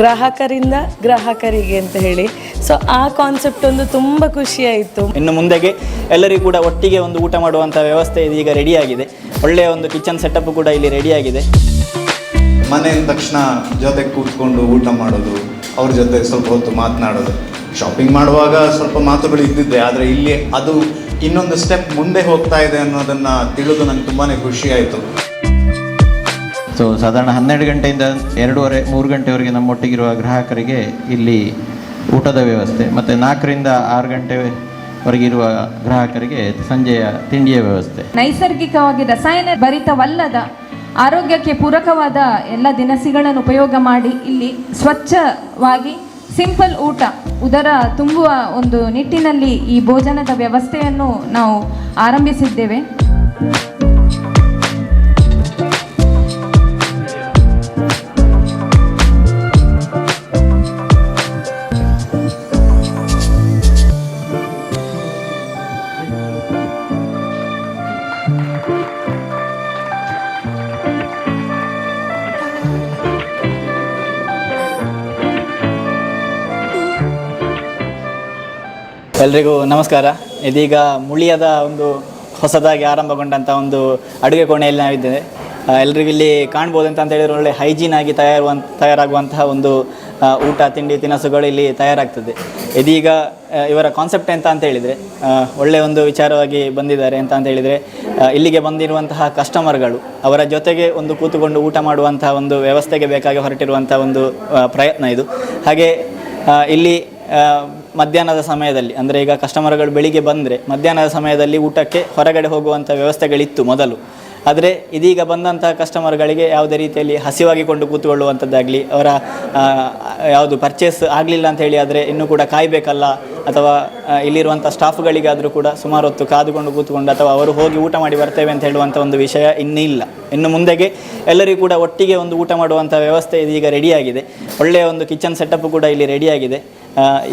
ಗ್ರಾಹಕರಿಂದ ಗ್ರಾಹಕರಿಗೆ ಅಂತ ಹೇಳಿ. ಸೊ ಆ ಕಾನ್ಸೆಪ್ಟ್ ಒಂದು ತುಂಬ ಖುಷಿಯಾಯಿತು. ಇನ್ನು ಮುಂದೆಗೆ ಎಲ್ಲರಿಗೂ ಕೂಡ ಒಟ್ಟಿಗೆ ಒಂದು ಊಟ ಮಾಡುವಂಥ ವ್ಯವಸ್ಥೆ ಇದೀಗ ರೆಡಿಯಾಗಿದೆ ಒಳ್ಳೆಯ ಒಂದು ಕಿಚನ್ ಸೆಟಪ್ ಕೂಡ ಇಲ್ಲಿ ರೆಡಿಯಾಗಿದೆ ಮನೆ ಅಂದ ತಕ್ಷಣ ಜೊತೆ ಕೂತ್ಕೊಂಡು ಊಟ ಮಾಡೋದು ಅವ್ರ ಜೊತೆ ಸ್ವಲ್ಪ ಹೊತ್ತು ಮಾತನಾಡೋದು. ಶಾಪಿಂಗ್ ಮಾಡುವಾಗ ಸ್ವಲ್ಪ ಮಾತುಗಳು ಇದ್ದಿದ್ದೆ ಆದರೆ ಇಲ್ಲಿ ಅದು ಇನ್ನೊಂದು ಸ್ಟೆಪ್ ಮುಂದೆ ಹೋಗ್ತಾ ಇದೆ ಅನ್ನೋದನ್ನು ತಿಳಿದು ನಂಗೆ ತುಂಬಾ ಖುಷಿಯಾಯಿತು. ಆಯಿತು ಸೊ ಸಾಧಾರಣ ಹನ್ನೆರಡು ಗಂಟೆಯಿಂದ ಎರಡೂವರೆ, ಮೂರು ಗಂಟೆವರೆಗೆ ನಮ್ಮೊಟ್ಟಿಗಿರುವ ಗ್ರಾಹಕರಿಗೆ ಇಲ್ಲಿ ಊಟದ ವ್ಯವಸ್ಥೆ ಮತ್ತು ನಾಲ್ಕರಿಂದ ಆರು ಗಂಟೆವರೆಗಿರುವ ಗ್ರಾಹಕರಿಗೆ ಸಂಜೆಯ ತಿಂಡಿಯ ವ್ಯವಸ್ಥೆ. ನೈಸರ್ಗಿಕವಾಗಿ ರಸಾಯನ ಭರಿತವಲ್ಲದ ಆರೋಗ್ಯಕ್ಕೆ ಪೂರಕವಾದ ಎಲ್ಲ ದಿನಸಿಗಳನ್ನು ಉಪಯೋಗ ಮಾಡಿ ಇಲ್ಲಿ ಸ್ವಚ್ಛವಾಗಿ ಸಿಂಪಲ್ ಊಟ, ಉದರ ತುಂಬುವ ಒಂದು ನಿಟ್ಟಿನಲ್ಲಿ ಈ ಭೋಜನದ ವ್ಯವಸ್ಥೆಯನ್ನು ನಾವು ಆರಂಭಿಸಿದ್ದೇವೆ. ಎಲ್ರಿಗೂ ನಮಸ್ಕಾರ. ಇದೀಗ ಮುಳಿಯದ ಒಂದು ಹೊಸದಾಗಿ ಆರಂಭಗೊಂಡಂಥ ಒಂದು ಅಡುಗೆ ಕೋಣೆಯಲ್ಲಿ ನಾವಿದ್ದೇವೆ. ಎಲ್ರಿಗೂ ಇಲ್ಲಿ ಕಾಣ್ಬೋದು ಅಂತ ಹೇಳಿದ್ರೆ ಒಳ್ಳೆ ಹೈಜೀನ್ ಆಗಿ ತಯಾರುವಂತ ತಯಾರಾಗುವಂತಹ ಒಂದು ಊಟ, ತಿಂಡಿ, ತಿನಿಸುಗಳು ಇಲ್ಲಿ ತಯಾರಾಗ್ತದೆ. ಇದೀಗ ಇವರ ಕಾನ್ಸೆಪ್ಟ್ ಎಂತ ಅಂತ ಹೇಳಿದರೆ ಒಳ್ಳೆಯ ಒಂದು ವಿಚಾರವಾಗಿ ಬಂದಿದ್ದಾರೆ ಅಂತ ಅಂತ ಹೇಳಿದರೆ ಇಲ್ಲಿಗೆ ಬಂದಿರುವಂತಹ ಕಸ್ಟಮರ್ಗಳು ಅವರ ಜೊತೆಗೆ ಒಂದು ಕೂತುಕೊಂಡು ಊಟ ಮಾಡುವಂತಹ ಒಂದು ವ್ಯವಸ್ಥೆಗೆ ಬೇಕಾಗಿ ಹೊರಟಿರುವಂಥ ಒಂದು ಪ್ರಯತ್ನ ಇದು. ಹಾಗೆ ಇಲ್ಲಿ ಮಧ್ಯಾಹ್ನದ ಸಮಯದಲ್ಲಿ, ಅಂದರೆ ಈಗ ಕಸ್ಟಮರ್ಗಳು ಬೆಳಿಗ್ಗೆ ಬಂದರೆ ಮಧ್ಯಾಹ್ನದ ಸಮಯದಲ್ಲಿ ಊಟಕ್ಕೆ ಹೊರಗಡೆ ಹೋಗುವಂಥ ವ್ಯವಸ್ಥೆಗಳಿತ್ತು ಮೊದಲು. ಆದರೆ ಇದೀಗ ಬಂದಂತಹ ಕಸ್ಟಮರ್ಗಳಿಗೆ ಯಾವುದೇ ರೀತಿಯಲ್ಲಿ ಹಸಿವಾಗಿ ಕೊಂಡು ಕೂತ್ಕೊಳ್ಳುವಂಥದ್ದಾಗಲಿ ಅವರ ಯಾವುದು ಪರ್ಚೇಸ್ ಆಗಲಿಲ್ಲ ಅಂತ ಹೇಳಿ ಆದರೆ ಇನ್ನೂ ಕೂಡ ಕಾಯಬೇಕಲ್ಲ, ಅಥವಾ ಇಲ್ಲಿರುವಂಥ ಸ್ಟಾಫ್ಗಳಿಗಾದರೂ ಕೂಡ ಸುಮಾರು ಹೊತ್ತು ಕಾದುಕೊಂಡು ಕೂತ್ಕೊಂಡು ಅಥವಾ ಅವರು ಹೋಗಿ ಊಟ ಮಾಡಿ ಬರ್ತೇವೆ ಅಂತ ಹೇಳುವಂಥ ಒಂದು ವಿಷಯ ಇನ್ನೂ ಇಲ್ಲ ಇನ್ನು ಮುಂದೆಗೆ ಎಲ್ಲರಿಗೂ ಕೂಡ ಒಟ್ಟಿಗೆ ಒಂದು ಊಟ ಮಾಡುವಂಥ ವ್ಯವಸ್ಥೆ ಇದೀಗ ರೆಡಿಯಾಗಿದೆ ಒಳ್ಳೆಯ ಒಂದು ಕಿಚನ್ ಸೆಟಪ್ ಕೂಡ ಇಲ್ಲಿ ರೆಡಿಯಾಗಿದೆ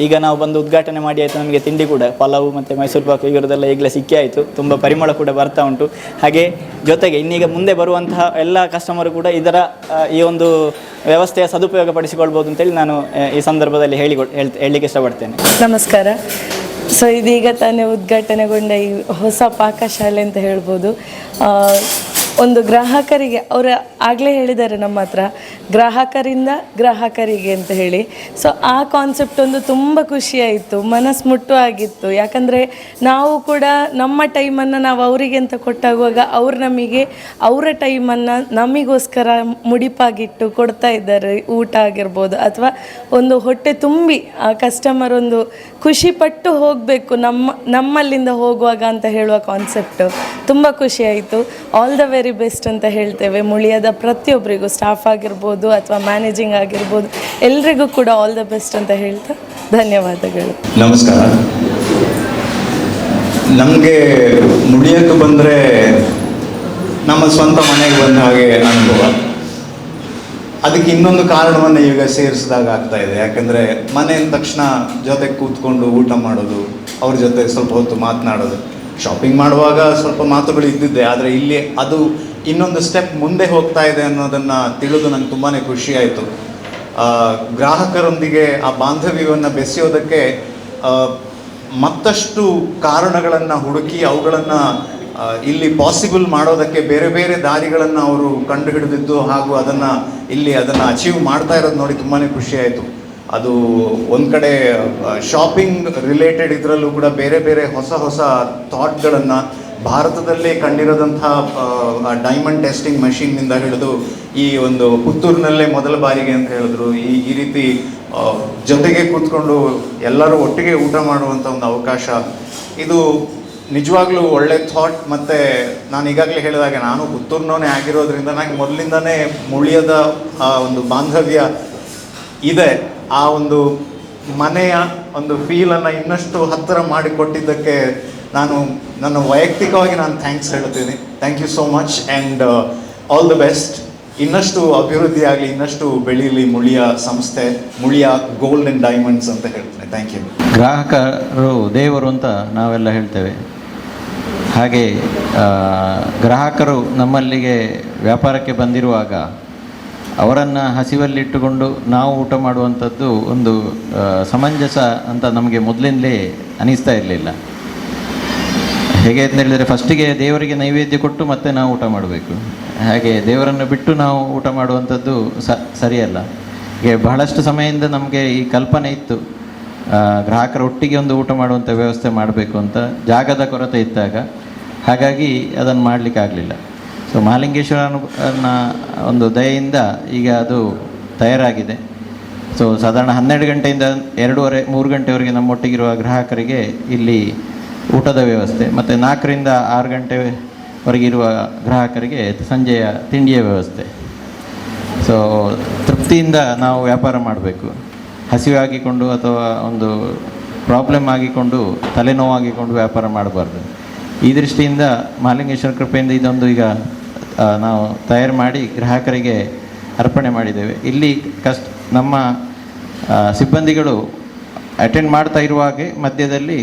ಈಗ ನಾವು ಬಂದು ಉದ್ಘಾಟನೆ ಮಾಡಿ ಆಯಿತು ನಮಗೆ ತಿಂಡಿ ಕೂಡ, ಪಲಾವು ಮತ್ತು ಮೈಸೂರು ಪಾಕು ಈಗಿರೋದೆಲ್ಲ ಈಗಲೇ ಸಿಕ್ಕಿ ಆಯಿತು, ತುಂಬ ಪರಿಮಳ ಕೂಡ ಬರ್ತಾ ಉಂಟು. ಹಾಗೆ ಜೊತೆಗೆ ಇನ್ನೀಗ ಮುಂದೆ ಬರುವಂತಹ ಎಲ್ಲ ಕಸ್ಟಮರು ಕೂಡ ಇದರ ಈ ಒಂದು ವ್ಯವಸ್ಥೆಯ ಸದುಪಯೋಗ ಪಡಿಸಿಕೊಳ್ಬೋದು ಅಂತೇಳಿ ನಾನು ಈ ಸಂದರ್ಭದಲ್ಲಿ ಹೇಳಿ ಹೇಳ್, ಹೇಳಲಿಕ್ಕೆ ಇಷ್ಟಪಡ್ತೇನೆ. ನಮಸ್ಕಾರ. ಸೊ ಇದೀಗ ತಾನೇ ಉದ್ಘಾಟನೆಗೊಂಡ ಈ ಹೊಸ ಪಾಕಶಾಲೆ ಅಂತ ಹೇಳ್ಬೋದು. ಒಂದು ಗ್ರಾಹಕರಿಗೆ, ಅವರು ಆಗಲೇ ಹೇಳಿದ್ದಾರೆ ನಮ್ಮ ಹತ್ರ, ಗ್ರಾಹಕರಿಂದ ಗ್ರಾಹಕರಿಗೆ ಅಂತ ಹೇಳಿ. ಸೊ ಆ ಕಾನ್ಸೆಪ್ಟ್ ಒಂದು ತುಂಬ ಖುಷಿಯಾಯಿತು ಮನಸ್ಸು ಮುಟ್ಟುವಾಗಿತ್ತು ಯಾಕಂದರೆ ನಾವು ಕೂಡ ನಮ್ಮ ಟೈಮನ್ನು ನಾವು ಅವರಿಗೆ ಅಂತ ಕೊಟ್ಟಾಗುವಾಗ ಅವ್ರು ನಮಗೆ ಅವರ ಟೈಮನ್ನು ನಮಗೋಸ್ಕರ ಮುಡಿಪಾಗಿಟ್ಟು ಕೊಡ್ತಾ ಇದ್ದಾರೆ. ಊಟ ಆಗಿರ್ಬೋದು ಅಥವಾ ಒಂದು ಹೊಟ್ಟೆ ತುಂಬಿ ಆ ಕಸ್ಟಮರ್ ಒಂದು ಖುಷಿ ಪಟ್ಟು ಹೋಗಬೇಕು, ನಮ್ಮ ನಮ್ಮಲ್ಲಿಂದ ಹೋಗುವಾಗ ಅಂತ ಹೇಳುವ ಕಾನ್ಸೆಪ್ಟು ತುಂಬ ಖುಷಿಯಾಯಿತು ಆಲ್ ದ ವೆರಿ ಬೆಸ್ಟ್ ಅಂತ ಹೇಳ್ತೇವೆ. ಮುಳಿಯದ ಪ್ರತಿಯೊಬ್ಬರಿಗೂ ಸ್ಟಾಫ್ ಆಗಿರ್ಬೋದು ಅಥವಾ ಮ್ಯಾನೇಜಿಂಗ್ ಆಗಿರ್ಬೋದು, ಎಲ್ರಿಗೂ ಕೂಡ ಆಲ್ ದ ಬೆಸ್ಟ್ ಅಂತ ಹೇಳ್ತಾ ಧನ್ಯವಾದಗಳು. ನಮಸ್ಕಾರ. ನಮಗೆ ಮುಳಿಯಕ್ಕೆ ಬಂದರೆ ನಮ್ಮ ಸ್ವಂತ ಮನೆಗೆ ಬಂದ ಹಾಗೆ ಅನುಭವ. ಅದಕ್ಕೆ ಇನ್ನೊಂದು ಕಾರಣವನ್ನು ಈಗ ಸೇರಿಸಿದಾಗ ಆಗ್ತಾ ಇದೆ. ಯಾಕಂದರೆ ಮನೆ ಅಂದ ತಕ್ಷಣ ಜೊತೆ ಕೂತ್ಕೊಂಡು ಊಟ ಮಾಡೋದು, ಅವ್ರ ಜೊತೆ ಸ್ವಲ್ಪ ಹೊತ್ತು ಮಾತನಾಡೋದು ಶಾಪಿಂಗ್ ಮಾಡುವಾಗ ಸ್ವಲ್ಪ ಮಾತುಗಳು ಇದ್ದಿದ್ದೆ, ಆದರೆ ಇಲ್ಲಿ ಅದು ಇನ್ನೊಂದು ಸ್ಟೆಪ್ ಮುಂದೆ ಹೋಗ್ತಾ ಇದೆ ಅನ್ನೋದನ್ನು ತಿಳಿದು ನಂಗೆ ತುಂಬಾ ಖುಷಿಯಾಯಿತು ಗ್ರಾಹಕರೊಂದಿಗೆ ಆ ಬಾಂಧವ್ಯವನ್ನು ಬೆಸೆಯೋದಕ್ಕೆ ಮತ್ತಷ್ಟು ಕಾರಣಗಳನ್ನು ಹುಡುಕಿ ಅವುಗಳನ್ನು ಇಲ್ಲಿ ಪಾಸಿಬಲ್ ಮಾಡೋದಕ್ಕೆ ಬೇರೆ ಬೇರೆ ದಾರಿಗಳನ್ನು ಅವರು ಕಂಡುಹಿಡಿದಿದ್ದು ಹಾಗೂ ಅದನ್ನು ಇಲ್ಲಿ ಅದನ್ನು ಅಚೀವ್ ಮಾಡ್ತಾ ಇರೋದು ನೋಡಿ ತುಂಬಾ ಖುಷಿಯಾಯಿತು ಅದು ಒಂದು ಕಡೆ ಶಾಪಿಂಗ್ ರಿಲೇಟೆಡ್ ಇದರಲ್ಲೂ ಕೂಡ ಬೇರೆ ಬೇರೆ ಹೊಸ ಹೊಸ ಥಾಟ್ಗಳನ್ನು ಭಾರತದಲ್ಲೇ ಕಂಡಿರೋದಂಥ ಡೈಮಂಡ್ ಟೆಸ್ಟಿಂಗ್ ಮಷೀನ್ನಿಂದ ಹಿಡಿದು ಈ ಒಂದು ಪುತ್ತೂರಿನಲ್ಲೇ ಮೊದಲ ಬಾರಿಗೆ ಅಂತ ಹೇಳಿದ್ರು. ಈ ಈ ರೀತಿ ಜೊತೆಗೆ ಕೂತ್ಕೊಂಡು ಎಲ್ಲರೂ ಒಟ್ಟಿಗೆ ಊಟ ಮಾಡುವಂಥ ಒಂದು ಅವಕಾಶ. ಇದು ನಿಜವಾಗ್ಲೂ ಒಳ್ಳೆ ಥಾಟ್ ಮತ್ತು ನಾನು ಈಗಾಗಲೇ ಹೇಳಿದಾಗೆ ನಾನು ಪುತ್ತೂರಿನವನೇ ಆಗಿರೋದ್ರಿಂದ ನನಗೆ ಮೊದಲಿಂದನೇ ಮುಳಿಯದ, ಆ, ಒಂದು ಬಾಂಧವ್ಯ ಇದೆ. ಆ ಒಂದು ಮನೆಯ ಒಂದು ಫೀಲನ್ನು ಇನ್ನಷ್ಟು ಹತ್ತಿರ ಮಾಡಿಕೊಟ್ಟಿದ್ದಕ್ಕೆ ನಾನು ನನ್ನ ವೈಯಕ್ತಿಕವಾಗಿ ನಾನು ಥ್ಯಾಂಕ್ಸ್ ಹೇಳ್ತೀನಿ thank you so much and all the best ಇನ್ನಷ್ಟು ಅಭಿವೃದ್ಧಿ ಆಗಲಿ, ಇನ್ನಷ್ಟು ಬೆಳೀಲಿ ಮುಳಿಯ ಸಂಸ್ಥೆ, ಮುಳಿಯ ಗೋಲ್ಡ್ ಆ್ಯಂಡ್ ಡೈಮಂಡ್ಸ್ ಅಂತ ಹೇಳ್ತೇನೆ. ಥ್ಯಾಂಕ್ ಯು ಗ್ರಾಹಕರು, ದೇವರು ಅಂತ ನಾವೆಲ್ಲ ಹೇಳ್ತೇವೆ. ಹಾಗೆ ಗ್ರಾಹಕರು ನಮ್ಮಲ್ಲಿಗೆ ವ್ಯಾಪಾರಕ್ಕೆ ಬಂದಿರುವಾಗ ಅವರನ್ನು ಹಸಿವಲ್ಲಿಟ್ಟುಕೊಂಡು ನಾವು ಊಟ ಮಾಡುವಂಥದ್ದು ಒಂದು ಸಮಂಜಸ ಅಂತ ನಮಗೆ ಮೊದಲಿಂದಲೇ ಅನಿಸ್ತಾ ಇರಲಿಲ್ಲ. ಹೇಗೆ ಅಂತ ಹೇಳಿದರೆ ಫಸ್ಟಿಗೆ ದೇವರಿಗೆ ನೈವೇದ್ಯ ಕೊಟ್ಟು ಮತ್ತೆ ನಾವು ಊಟ ಮಾಡಬೇಕು. ಹಾಗೆ ದೇವರನ್ನು ಬಿಟ್ಟು ನಾವು ಊಟ ಮಾಡುವಂಥದ್ದು ಸ, ಸರಿಯಲ್ಲ. ಹೀಗೆ ಬಹಳಷ್ಟು ಸಮಯದಿಂದ ನಮಗೆ ಈ ಕಲ್ಪನೆ ಇತ್ತು. ಗ್ರಾಹಕರ ಒಟ್ಟಿಗೆ ಒಂದು ಊಟ ಮಾಡುವಂಥ ವ್ಯವಸ್ಥೆ ಮಾಡಬೇಕು ಅಂತ ಜಾಗದ ಕೊರತೆ ಇದ್ದಾಗ. ಹಾಗಾಗಿ ಅದನ್ನು ಮಾಡಲಿಕ್ಕಾಗಲಿಲ್ಲ. ಸೊ ಮಹಾಲಿಂಗೇಶ್ವರನ ಒಂದು ದಯೆಯಿಂದ ಈಗ ಅದು ತಯಾರಾಗಿದೆ. ಸೊ ಸಾಧಾರಣ ಹನ್ನೆರಡು ಗಂಟೆಯಿಂದ ಎರಡೂವರೆ, ಮೂರು ಗಂಟೆವರೆಗೆ ನಮ್ಮೊಟ್ಟಿಗಿರುವ ಗ್ರಾಹಕರಿಗೆ ಇಲ್ಲಿ ಊಟದ ವ್ಯವಸ್ಥೆ, ಮತ್ತು ನಾಲ್ಕರಿಂದ ಆರು ಗಂಟೆವರೆಗೆ ಇರುವ ಗ್ರಾಹಕರಿಗೆ ಸಂಜೆಯ ತಿಂಡಿಯ ವ್ಯವಸ್ಥೆ. ಸೊ ತೃಪ್ತಿಯಿಂದ ನಾವು ವ್ಯಾಪಾರ ಮಾಡಬೇಕು. ಹಸಿವಾಗಿಕೊಂಡು ಅಥವಾ ಒಂದು ಪ್ರಾಬ್ಲಮ್ ಆಗಿಕೊಂಡು ತಲೆನೋವಾಗಿಕೊಂಡು ವ್ಯಾಪಾರ ಮಾಡಬಾರ್ದು. ಈ ದೃಷ್ಟಿಯಿಂದ ಮಹಾಲಿಂಗೇಶ್ವರ ಕೃಪೆಯಿಂದ ಇದೊಂದು ಈಗ ನಾವು ತಯಾರು ಮಾಡಿ ಗ್ರಾಹಕರಿಗೆ ಅರ್ಪಣೆ ಮಾಡಿದ್ದೇವೆ. ಇಲ್ಲಿ ಕಷ್ಟ ನಮ್ಮ ಸಿಬ್ಬಂದಿಗಳು ಅಟೆಂಡ್ ಮಾಡ್ತಾ ಇರುವಾಗೆ ಮಧ್ಯದಲ್ಲಿ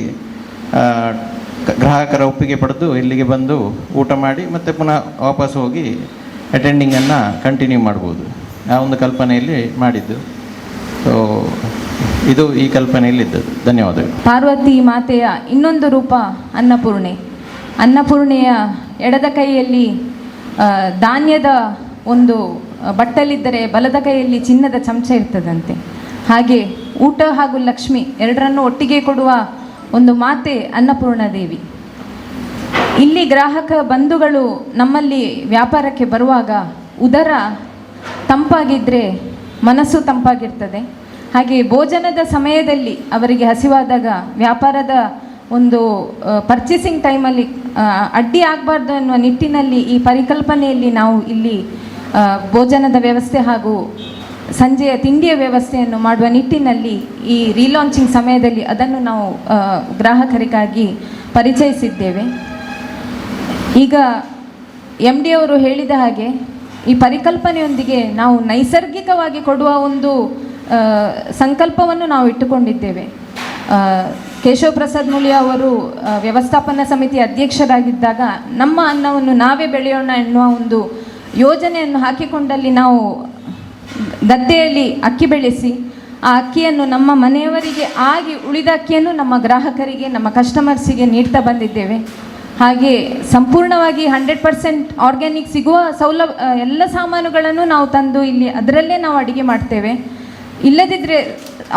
ಗ್ರಾಹಕರ ಒಪ್ಪಿಗೆ ಪಡೆದು ಇಲ್ಲಿಗೆ ಬಂದು ಊಟ ಮಾಡಿ ಮತ್ತೆ ಪುನಃ ವಾಪಸ್ ಹೋಗಿ ಅಟೆಂಡಿಂಗನ್ನು ಕಂಟಿನ್ಯೂ ಮಾಡ್ಬೋದು. ಆ ಒಂದು ಕಲ್ಪನೆಯಲ್ಲಿ ಮಾಡಿದ್ದು. ಸೊ ಇದು ಈ ಕಲ್ಪನೆಯಲ್ಲಿದ್ದದ್ದು. ಧನ್ಯವಾದಗಳು. ಪಾರ್ವತಿ ಮಾತೆಯ ಇನ್ನೊಂದು ರೂಪ ಅನ್ನಪೂರ್ಣೆ. ಅನ್ನಪೂರ್ಣೆಯ ಎಡದ ಕೈಯಲ್ಲಿ ಧಾನ್ಯದ ಒಂದು ಬಟ್ಟಲಿದ್ದರೆ ಬಲದ ಕೈಯಲ್ಲಿ ಚಿನ್ನದ ಚಮಚ ಇರ್ತದಂತೆ. ಹಾಗೆ ಊಟ ಹಾಗೂ ಲಕ್ಷ್ಮಿ ಎರಡರನ್ನು ಒಟ್ಟಿಗೆ ಕೊಡುವ ಒಂದು ಮಾತೆ ಅನ್ನಪೂರ್ಣ ದೇವಿ. ಇಲ್ಲಿ ಗ್ರಾಹಕ ಬಂಧುಗಳು ನಮ್ಮಲ್ಲಿ ವ್ಯಾಪಾರಕ್ಕೆ ಬರುವಾಗ ಉದರ ತಂಪಾಗಿದ್ದರೆ ಮನಸ್ಸು ತಂಪಾಗಿರ್ತದೆ. ಹಾಗೆ ಭೋಜನದ ಸಮಯದಲ್ಲಿ ಅವರಿಗೆ ಹಸಿವಾದಾಗ ವ್ಯಾಪಾರದ ಒಂದು ಪರ್ಚೇಸಿಂಗ್ ಟೈಮಲ್ಲಿ ಅಡ್ಡಿ ಆಗಬಾರ್ದು ಅನ್ನುವ ನಿಟ್ಟಿನಲ್ಲಿ ಈ ಪರಿಕಲ್ಪನೆಯಲ್ಲಿ ನಾವು ಇಲ್ಲಿ ಭೋಜನದ ವ್ಯವಸ್ಥೆ ಹಾಗೂ ಸಂಜೆಯ ತಿಂಡಿಯ ವ್ಯವಸ್ಥೆಯನ್ನು ಮಾಡುವ ನಿಟ್ಟಿನಲ್ಲಿ ಈ ರೀಲಾಂಚಿಂಗ್ ಸಮಯದಲ್ಲಿ ಅದನ್ನು ನಾವು ಗ್ರಾಹಕರಿಗಾಗಿ ಪರಿಚಯಿಸಿದ್ದೇವೆ. ಈಗ ಎಂ ಡಿ ಅವರು ಹೇಳಿದ ಹಾಗೆ, ಈ ಪರಿಕಲ್ಪನೆಯೊಂದಿಗೆ ನಾವು ನೈಸರ್ಗಿಕವಾಗಿ ಕೊಡುವ ಒಂದು ಸಂಕಲ್ಪವನ್ನು ನಾವು ಇಟ್ಟುಕೊಂಡಿದ್ದೇವೆ. ಕೇಶವ ಪ್ರಸಾದ್ ಮುಳಿಯ ಅವರು ವ್ಯವಸ್ಥಾಪನಾ ಸಮಿತಿ ಅಧ್ಯಕ್ಷರಾಗಿದ್ದಾಗ ನಮ್ಮ ಅನ್ನವನ್ನು ನಾವೇ ಬೆಳೆಯೋಣ ಎನ್ನುವ ಒಂದು ಯೋಜನೆಯನ್ನು ಹಾಕಿಕೊಂಡಲ್ಲಿ ನಾವು ಗದ್ದೆಯಲ್ಲಿ ಅಕ್ಕಿ ಬೆಳೆಸಿ, ಆ ಅಕ್ಕಿಯನ್ನು ನಮ್ಮ ಮನೆಯವರಿಗೆ ಆಗಿ ಉಳಿದ ಅಕ್ಕಿಯನ್ನು ನಮ್ಮ ಗ್ರಾಹಕರಿಗೆ, ನಮ್ಮ ಕಸ್ಟಮರ್ಸಿಗೆ ನೀಡ್ತಾ ಬಂದಿದ್ದೇವೆ. ಹಾಗೆ ಸಂಪೂರ್ಣವಾಗಿ ಹಂಡ್ರೆಡ್ ಪರ್ಸೆಂಟ್ ಆರ್ಗ್ಯಾನಿಕ್ ಸಿಗುವ ಸೌಲಭ್ಯ ಎಲ್ಲ ಸಾಮಾನುಗಳನ್ನು ನಾವು ತಂದು ಇಲ್ಲಿ ಅದರಲ್ಲೇ ನಾವು ಅಡುಗೆ ಮಾಡ್ತೇವೆ. ಇಲ್ಲದಿದ್ದರೆ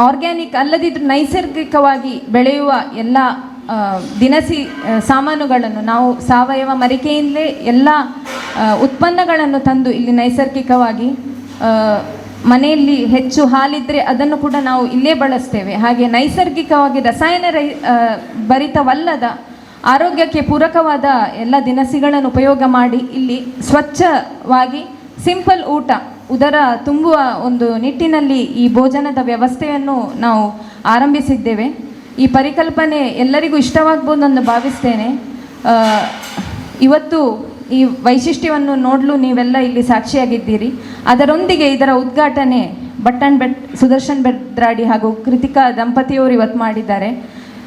ಆರ್ಗ್ಯಾನಿಕ್ ಅಲ್ಲದಿದ್ದರೆ ನೈಸರ್ಗಿಕವಾಗಿ ಬೆಳೆಯುವ ಎಲ್ಲ ದಿನಸಿ ಸಾಮಾನುಗಳನ್ನು ನಾವು ಸಾವಯವ ಮರಿಕೆಯಿಂದಲೇ ಎಲ್ಲ ಉತ್ಪನ್ನಗಳನ್ನು ತಂದು ಇಲ್ಲಿ ನೈಸರ್ಗಿಕವಾಗಿ ಮನೆಯಲ್ಲಿ ಹೆಚ್ಚು ಹಾಲಿದ್ದರೆ ಅದನ್ನು ಕೂಡ ನಾವು ಇಲ್ಲೇ ಬಳಸ್ತೇವೆ. ಹಾಗೆ ನೈಸರ್ಗಿಕವಾಗಿ ರಸಾಯನ ರೈ ಭರಿತವಲ್ಲದ, ಆರೋಗ್ಯಕ್ಕೆ ಪೂರಕವಾದ ಎಲ್ಲ ದಿನಸಿಗಳನ್ನು ಉಪಯೋಗ ಮಾಡಿ ಇಲ್ಲಿ ಸ್ವಚ್ಛವಾಗಿ, ಸಿಂಪಲ್ ಊಟ ಉದರ ತುಂಬುವ ಒಂದು ನಿಟ್ಟಿನಲ್ಲಿ ಈ ಭೋಜನದ ವ್ಯವಸ್ಥೆಯನ್ನು ನಾವು ಆರಂಭಿಸಿದ್ದೇವೆ. ಈ ಪರಿಕಲ್ಪನೆ ಎಲ್ಲರಿಗೂ ಇಷ್ಟವಾಗ್ಬೋದು ಭಾವಿಸ್ತೇನೆ. ಇವತ್ತು ಈ ವೈಶಿಷ್ಟ್ಯವನ್ನು ನೋಡಲು ನೀವೆಲ್ಲ ಇಲ್ಲಿ ಸಾಕ್ಷಿಯಾಗಿದ್ದೀರಿ. ಅದರೊಂದಿಗೆ ಇದರ ಉದ್ಘಾಟನೆ ಬಟ್ಟಣ್ ಬೆಟ್ ಸುದರ್ಶನ್ ಬೆಟ್ರಾಡಿ ಹಾಗೂ ಕೃತಿಕಾ ದಂಪತಿಯವರು ಇವತ್ತು ಮಾಡಿದ್ದಾರೆ.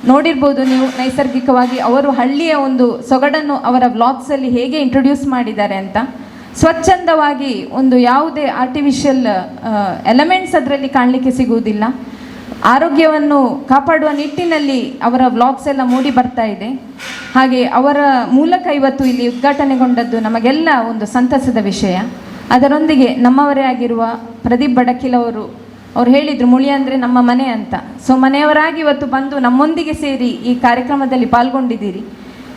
ನೋಡಿರ್ಬೋದು ನೀವು ನೈಸರ್ಗಿಕವಾಗಿ ಅವರು ಹಳ್ಳಿಯ ಒಂದು ಸೊಗಡನ್ನು ಅವರ ವ್ಲಾಗ್ಸಲ್ಲಿ ಹೇಗೆ ಇಂಟ್ರೊಡ್ಯೂಸ್ ಮಾಡಿದ್ದಾರೆ ಅಂತ. ಸ್ವಚ್ಛಂದವಾಗಿ ಒಂದು ಯಾವುದೇ ಆರ್ಟಿಫಿಷಿಯಲ್ ಎಲೆಮೆಂಟ್ಸ್ ಅದರಲ್ಲಿ ಕಾಣಲಿಕ್ಕೆ ಸಿಗುವುದಿಲ್ಲ. ಆರೋಗ್ಯವನ್ನು ಕಾಪಾಡುವ ನಿಟ್ಟಿನಲ್ಲಿ ಅವರ ವ್ಲಾಗ್ಸ್ ಎಲ್ಲ ಮೂಡಿ ಬರ್ತಾ ಇದೆ. ಹಾಗೆ ಅವರ ಮೂಲಕ ಇವತ್ತು ಇಲ್ಲಿ ಉದ್ಘಾಟನೆಗೊಂಡದ್ದು ನಮಗೆಲ್ಲ ಒಂದು ಸಂತಸದ ವಿಷಯ. ಅದರೊಂದಿಗೆ ನಮ್ಮವರೇ ಆಗಿರುವ ಪ್ರದೀಪ್ ಬಡಕಿಲ್ ಅವರು, ಅವ್ರು ಹೇಳಿದರು, ಮುಳಿ ಅಂದರೆ ನಮ್ಮ ಮನೆ ಅಂತ. ಸೊ ಮನೆಯವರಾಗಿ ಇವತ್ತು ಬಂದು ನಮ್ಮೊಂದಿಗೆ ಸೇರಿ ಈ ಕಾರ್ಯಕ್ರಮದಲ್ಲಿ ಪಾಲ್ಗೊಂಡಿದ್ದೀರಿ.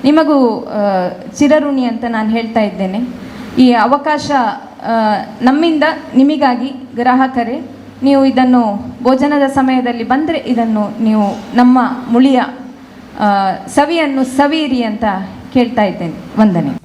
ನಿಮಗೂ ಚಿರಋಣಿ ಅಂತ ನಾನು ಹೇಳ್ತಾ ಇದ್ದೇನೆ. ಈ ಅವಕಾಶ ನಮ್ಮಿಂದ ನಿಮಗಾಗಿ ಗ್ರಾಹಕರೇ, ನೀವು ಇದನ್ನು ಭೋಜನದ ಸಮಯದಲ್ಲಿ ಬಂದರೆ ಇದನ್ನು ನೀವು ನಮ್ಮ ಮುಳಿಯ ಸವಿಯನ್ನು ಸವಿಯಿರಿ ಅಂತ ಕೇಳ್ತಾ ಇದ್ದೇನೆ. ವಂದನೆ.